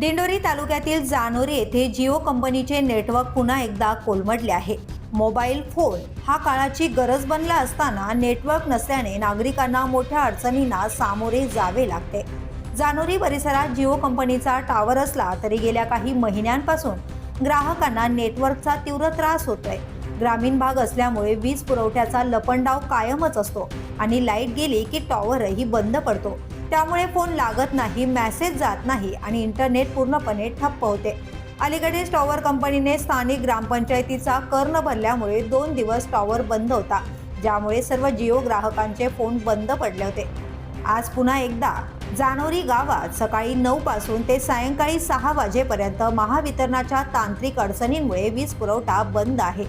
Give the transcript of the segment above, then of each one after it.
दिंडोरी तालुक्यातील जानोरी येथे जिओ कंपनीचे नेटवर्क पुन्हा एकदा कोलमडले आहे. मोबाईल फोन हा काळाची गरज बनला असताना नेटवर्क नसल्याने नागरिकांना मोठ्या अडचणींना सामोरे जावे लागते. जानोरी परिसरात जिओ कंपनीचा टावर असला तरी गेल्या काही महिन्यांपासून ग्राहकांना नेटवर्कचा तीव्र त्रास होतोय. ग्रामीण भाग असल्यामुळे वीज पुरवठ्याचा लपंडाव कायमच असतो आणि लाइट गेली की टॉवरही बंद पडतो. त्यामुळे फोन लागत नाही मेसेज जात नाही आणि इंटरनेट पूर्णपणे ठप्प होते अलीकडेच टॉवर कंपनीने स्थानिक ग्रामपंचायतीचा कर न भरल्यामुळे दोन दिवस टॉवर बंद होता ज्यामुळे सर्व जिओ ग्राहकांचे फोन बंद पडले होते. आज पुन्हा एकदा जानोरी गावात सकाळी नऊ पासून ते सायंकाळी सहा वाजेपर्यंत महावितरणाच्या तांत्रिक अडचणींमुळे वीज पुरवठा बंद आहे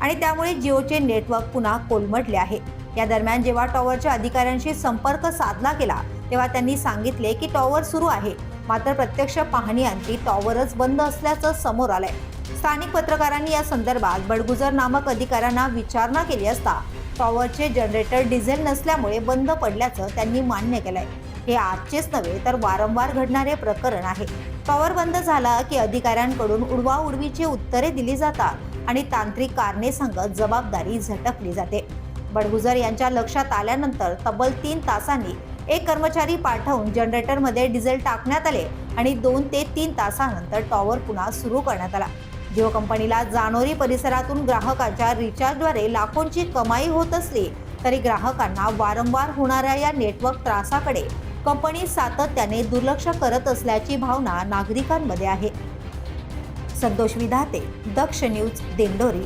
आणि त्यामुळे जिओचे नेटवर्क पुन्हा कोलमडले आहे. या दरम्यान जेव्हा टॉवरच्या अधिकाऱ्यांशी संपर्क साधला गेला तेव्हा त्यांनी सांगितले की टॉवर सुरू आहे. मात्र प्रत्यक्ष पाहणी अंती टॉवरच बंद असल्याचं समोर आलंय. स्थानिक पत्रकारांनी या संदर्भात बडगुजर नामक अधिकाऱ्यांना विचारणा केली असता टॉवरचे जनरेटर डिझेल नसल्यामुळे बंद पडल्याचं त्यांनी मान्य केलंय. हे आजचेच नव्हे तर वारंवार घडणारे प्रकरण आहे. टॉवर बंद झाला की अधिकाऱ्यांकडून उडवाउडवीची उत्तरे दिली जातात आणि तांत्रिक कारणे सांगत जबाबदारी झटकली जाते. बडगुजर यांच्या लक्षात आल्यानंतर तब्बल तीन तासांनी एक कर्मचारी पाठवून जनरेटरमध्ये डिझेल टाकण्यात आले आणि दोन ते तीन तासानंतर टॉवर पुन्हा सुरू करण्यात आला. जिओ कंपनीला जानोरी परिसरातून ग्राहकाच्या रिचार्जद्वारे लाखोंची कमाई होत असली तरी ग्राहकांना वारंवार होणाऱ्या या नेटवर्क त्रासाकडे कंपनी सातत्याने दुर्लक्ष करत असल्याची भावना नागरिकांमध्ये आहे. संतोष विधाते दक्ष न्यूज दिंडोरी.